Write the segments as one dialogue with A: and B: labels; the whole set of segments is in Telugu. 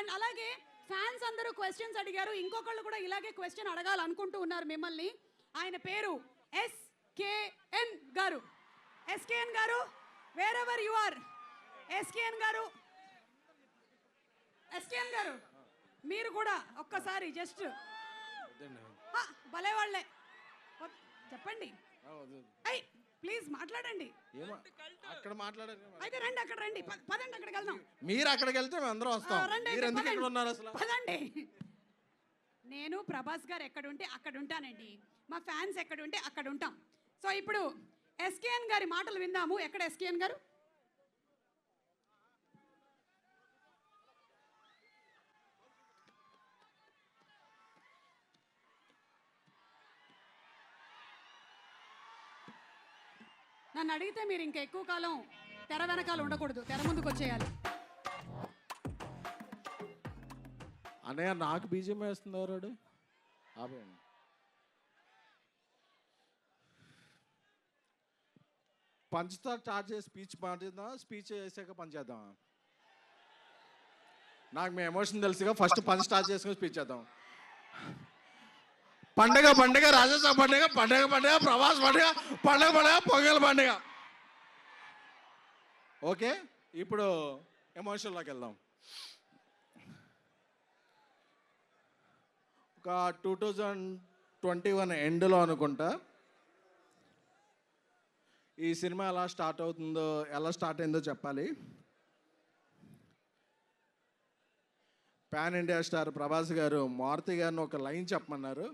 A: అండ్ అలాగే ఫ్యాన్స్ అందరూ క్వశ్చన్స్ అడిగారు. ఇంకొకళ్ళు కూడా ఇలాగే క్వశ్చన్ అడగాలనుకుంటూ ఉన్నారు మిమ్మల్ని. ఆయన పేరు SKN garu. SKN garu wherever you are SKN garu. SKN garu మీరు కూడా ఒక్కసారి జస్ట్ భలే వాళ్ళే చెప్పండి. ప్లీజ్ మాట్లాడండి.
B: అక్కడ మాట్లాడారు
A: అయితే రండి అక్కడ రండి. పదండి అక్కడికి వెళ్దాం.
B: మీరు అక్కడికి వెళ్తే మేము అందరం వస్తాం. మీరు ఎందుకు ఇక్కడ. ఉన్నారు అసలు?
A: పదండి. నేను ప్రభాస్ గారు ఎక్కడ ఉంటే అక్కడ ఉంటానండి. మా ఫ్యాన్స్ ఎక్కడ ఉంటే అక్కడ ఉంటాం. సో ఇప్పుడు ఎస్కేఎన్ గారి మాటలు విందాము. ఎక్కడ ఎస్కేఎన్ గారు? నన్ను అడిగితే మీరు ఇంకా ఎక్కువ కాలం తెర వెనకాల ఉండకూడదు. తెర ముందుకు వచ్చేయాలి.
B: అన్నయ్య నాకు బీజం వేస్తున్నారు వాడు? ఆపేయండి. పంచుతా స్టార్ట్ చేసి స్పీచ్ మాట్లాడదాం స్పీచ్ చేసాక పని చేద్దాం నాకు మీ ఎమోషన్ తెలుసుగా ఫస్ట్ పంచ్ స్టార్ట్ చేసుకుని స్పీచ్ చేద్దాం. పండగ పండగ రాజస్థాన్ పండగ పండగ పండగ ప్రవాస్ పండగ పండగ పండగ పొంగల్ పండగ. ఓకే ఇప్పుడు ఎమోషన్లోకి వెళ్దాం. ఒక టూ థౌజండ్ ట్వంటీ వన్ ఎండ్లో అనుకుంటా. ఈ సినిమా ఎలా స్టార్ట్ అవుతుందో ఎలా స్టార్ట్ అయిందో చెప్పాలి. పాన్ ఇండియా స్టార్ ప్రభాస్ గారు మారుతి గారిని ఒక లైన్ చెప్పమన్నారు.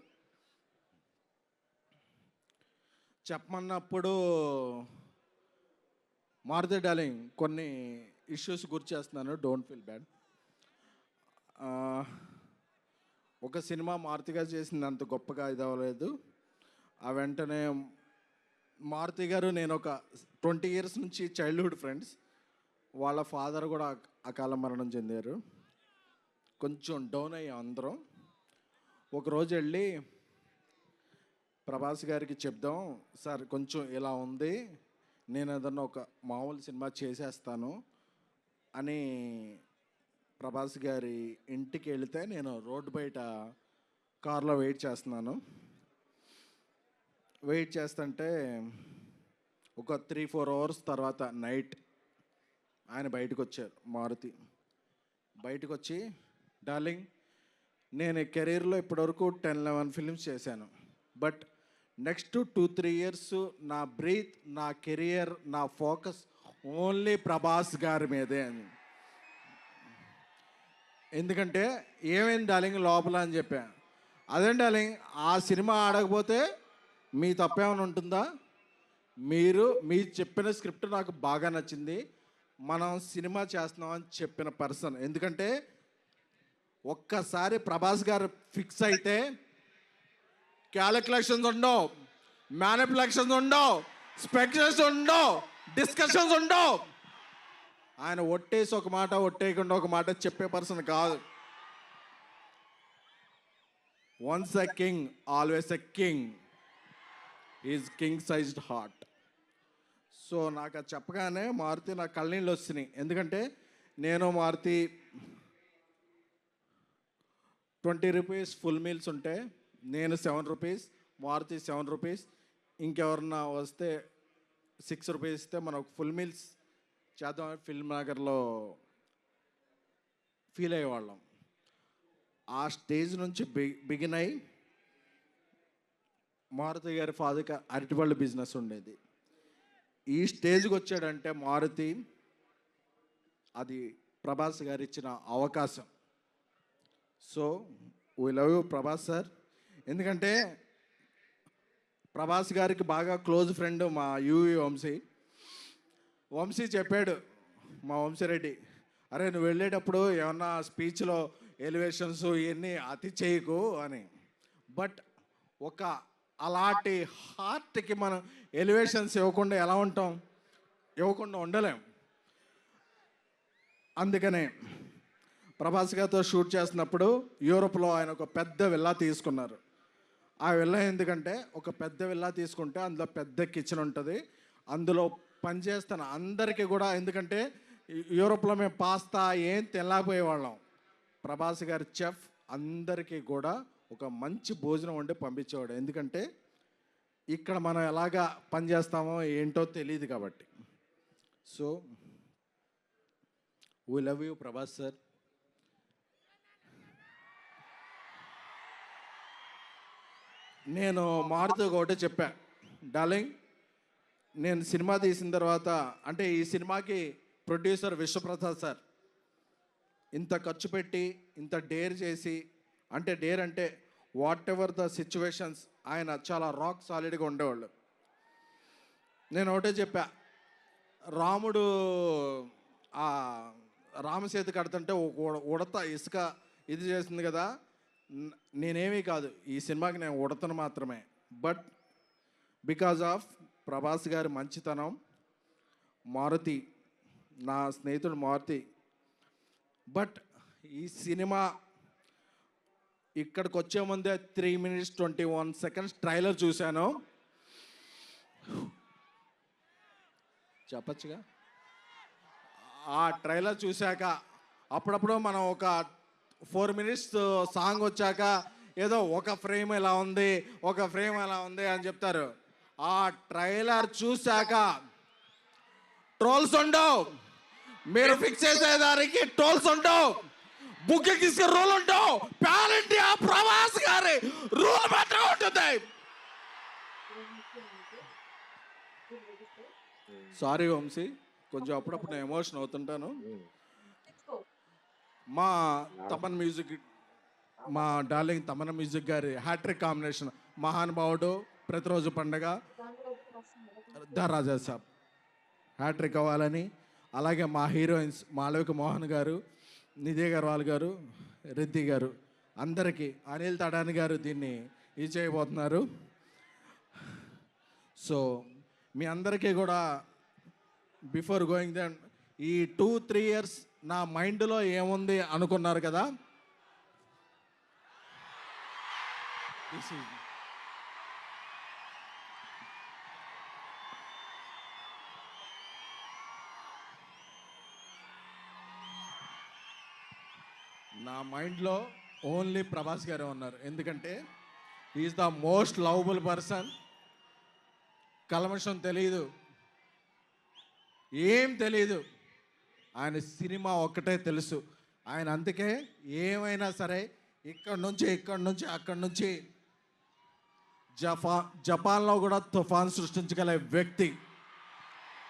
B: చెప్పమన్నప్పుడు మారుతి డాలింగ్ కొన్ని ఇష్యూస్ గుర్తు చేస్తున్నాను. డోంట్ ఫీల్ బ్యాడ్ ఒక సినిమా మారుతిగా చేసింది అంత గొప్పగా ఇది అవ్వలేదు. ఆ వెంటనే మారుతి గారు నేను ఒక ట్వంటీ ఇయర్స్ నుంచి చైల్డ్హుడ్ ఫ్రెండ్స్ వాళ్ళ ఫాదర్ కూడా అకాల మరణం చెందారు. కొంచెం డౌన్ అయ్యాం అందరం. ఒకరోజు వెళ్ళి ప్రభాస్ గారికి చెప్దాం. సార్ కొంచెం ఇలా ఉంది. నేను ఏదన్నా ఒక మామూలు సినిమా చేసేస్తాను అని ప్రభాస్ గారి ఇంటికి వెళితే నేను రోడ్డు బయట కార్లో వెయిట్ చేస్తున్నాను. వెయిట్ చేస్తుంటే ఒక త్రీ ఫోర్ అవర్స్ తర్వాత నైట్ ఆయన బయటకు వచ్చారు మారుతి. బయటకు వచ్చి డార్లింగ్ నేను కెరీర్లో ఇప్పటివరకు టెన్ లెవెన్ ఫిల్మ్స్ చేశాను. But next two three years నా బ్రీత్ నా కెరియర్ నా ఫోకస్ ఓన్లీ ప్రభాస్ గారి మీదే అని. ఎందుకంటే ఏమైంది డార్లింగ్ లోపల అని చెప్పా. అదే డార్లింగ్ ఆ సినిమా ఆడకపోతే మీ తప్పేమైనా ఉంటుందా? మీరు మీ చెప్పిన స్క్రిప్ట్ నాకు బాగా నచ్చింది. మనం సినిమా చేస్తున్నాం అని చెప్పిన పర్సన్ ఎందుకంటే ఒక్కసారి ప్రభాస్ గారు ఫిక్స్ అయితే క్యాలిక్యులేషన్స్ ఉండవు మ్యానిపులేషన్స్ ఉండవు స్పెక్యులేషన్స్ ఉండవు డిస్కషన్స్ ఉండవు. ఆయన ఒట్టేసి ఒక మాట ఒట్టేయకుండా ఒక మాట చెప్పే పర్సన్ కాదు. Once a king always a king is king sized heart so నాకు అది చెప్పగానే మారుతి నా కళ్ళనీళ్ళు వస్తున్నాయి ఎందుకంటే నేను Maruthi twenty rupees full meals ఉంటే నేను seven rupees Maruthi seven rupees ఇంకెవరన్నా వస్తే సిక్స్ రూపీస్ ఇస్తే మనం ఫుల్ మీల్స్ చేద్దాం ఫిల్మ్ నగర్లో ఫీల్ అయ్యేవాళ్ళం. ఆ స్టేజ్ నుంచి బి బిగిన్ అయి మారుతి గారి ఫాదర్కి అరటిపళ్ళు బిజినెస్ ఉండేది. ఈ స్టేజ్కి వచ్చాడంటే మారుతి అది ప్రభాస్ గారు ఇచ్చిన అవకాశం. So we love you Prabhas sir ఎందుకంటే ప్రభాస్ గారికి బాగా క్లోజ్ ఫ్రెండ్ మా యూవి వంశీ. వంశీ చెప్పాడు మా వంశీరెడ్డి అరే నువ్వు వెళ్ళేటప్పుడు ఏమన్నా స్పీచ్లో ఎలివేషన్స్ ఇవన్నీ అతి చేయకు అని. బట్ ఒక అలాంటి హార్ట్కి మనం ఎలివేషన్స్ ఇవ్వకుండా ఎలా ఉంటాం? ఇవ్వకుండా ఉండలేం. అందుకనే ప్రభాస్ గారితో షూట్ చేస్తున్నప్పుడు యూరోప్లో ఆయన ఒక పెద్ద విల్లా తీసుకున్నారు. ఆ విల్లా ఎందుకంటే ఒక పెద్ద విల్లా తీసుకుంటే అందులో పెద్ద కిచెన్ ఉంటుంది. అందులో పనిచేస్తాను అందరికీ కూడా ఎందుకంటే యూరోప్లో మేము పాస్తా ఏం తినలేకపోయేవాళ్ళం. ప్రభాస్ గారి చెఫ్ అందరికీ కూడా ఒక మంచి భోజనం వండి పంపించేవాడు. ఎందుకంటే ఇక్కడ మనం ఎలాగా పనిచేస్తామో ఏంటో తెలియదు కాబట్టి. So we love you Prabhas sir నేను మారుతూ ఒకటే చెప్పా. డార్లింగ్ నేను సినిమా తీసిన తర్వాత అంటే ఈ సినిమాకి ప్రొడ్యూసర్ విశ్వప్రసాద్ సార్. ఇంత ఖర్చు పెట్టి ఇంత డేర్ చేసి అంటే డేర్ అంటే వాట్ ఎవర్ ద సిచ్యువేషన్స్ ఆయన చాలా రాక్ సాలిడ్గా ఉండేవాళ్ళు. నేను ఒకటే చెప్పా. రాముడు ఆ రామసేతు కడుతుంటే ఉడత ఇసుక ఇది చేసింది కదా నేనేమీ కాదు. ఈ సినిమాకి నేను ఉడతను మాత్రమే. బట్ బికాజ్ ఆఫ్ ప్రభాస్ గారి మంచితనం మారుతి నా స్నేహితుడు మారుతి. బట్ ఈ సినిమా ఇక్కడికి వచ్చే ముందే three minutes twenty one seconds trailer చూశాను. చెప్పచ్చుగా? ఆ ట్రైలర్ చూశాక అప్పుడప్పుడు మనం ఒక ఫోర్ మినిట్స్ సాంగ్ వచ్చాక ఏదో ఒక ఫ్రేమ్ ఎలా ఉంది ఒక ఫ్రేమ్ ఎలా ఉంది అని చెప్తారు. ఆ ట్రైలర్ చూశాక ట్రోల్స్ ఉండవు. మీరు ఫిక్స్ చేసేదానికి ట్రోల్స్ ఉండవు. బుక్ తీసుకుని రూల్ ఉండవు. పాన్ ఇండియా ప్రవాస్ గారి రూల్ మాత్రం ఉంటుంది. సారీ వంశీ కొంచెం అప్పుడప్పుడు నేను ఎమోషన్ అవుతుంటాను. మా తమన్ మ్యూజిక్ మా డార్లింగ్ తమన్ మ్యూజిక్ గారి హ్యాట్రిక్ కాంబినేషన్ మహానుభావుడు ప్రతిరోజు పండగ. The Raja Saab. హ్యాట్రిక్ అవ్వాలని అలాగే మా హీరోయిన్స్ మాళవిక మోహన్ గారు నిధి అగర్వాల్ గారు రిద్ది గారు అందరికీ అనిల్ తడాని గారు దీన్ని ఇది చేయబోతున్నారు. సో మీ అందరికీ కూడా బిఫోర్ గోయింగ్ దెన్ ఈ టూ త్రీ ఇయర్స్ నా మైండ్లో ఏముంది అనుకున్నారు కదా? నా మైండ్లో ఓన్లీ ప్రభాస్ గారే ఉన్నారు. ఎందుకంటే is the most lovable person కలమషం తెలియదు ఏం తెలియదు ఆయన సినిమా ఒక్కటే తెలుసు. ఆయన అందుకే ఏమైనా సరే ఇక్కడ నుంచి ఇక్కడ నుంచి అక్కడి నుంచి జపా జపాన్లో కూడా తుఫాన్ సృష్టించగల వ్యక్తి.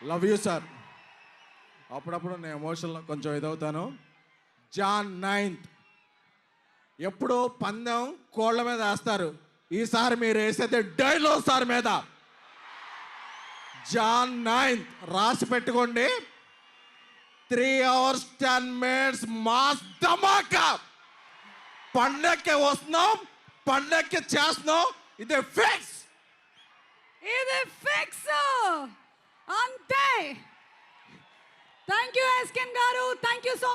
B: లవ్ యూ సార్ అప్పుడప్పుడు నేను ఎమోషన్లో కొంచెం ఇదవుతాను. జాన్ నైన్త్ ఎప్పుడూ పందెం కోళ్ళ మీద వేస్తారు. ఈసారి మీరు వేసేది డైలో సార్ మీద. జాన్ నైన్త్ రాసి పెట్టుకోండి. Three hours ten minutes mass Dhamaka పండక్కి వస్తున్నాం పండక్కి చేస్తున్నాం ఇది ఫిక్స్
A: ఇది ఫిక్స్ అంతే థ్యాంక్ యూ ఎస్కెన్ గారు థ్యాంక్ యూ సో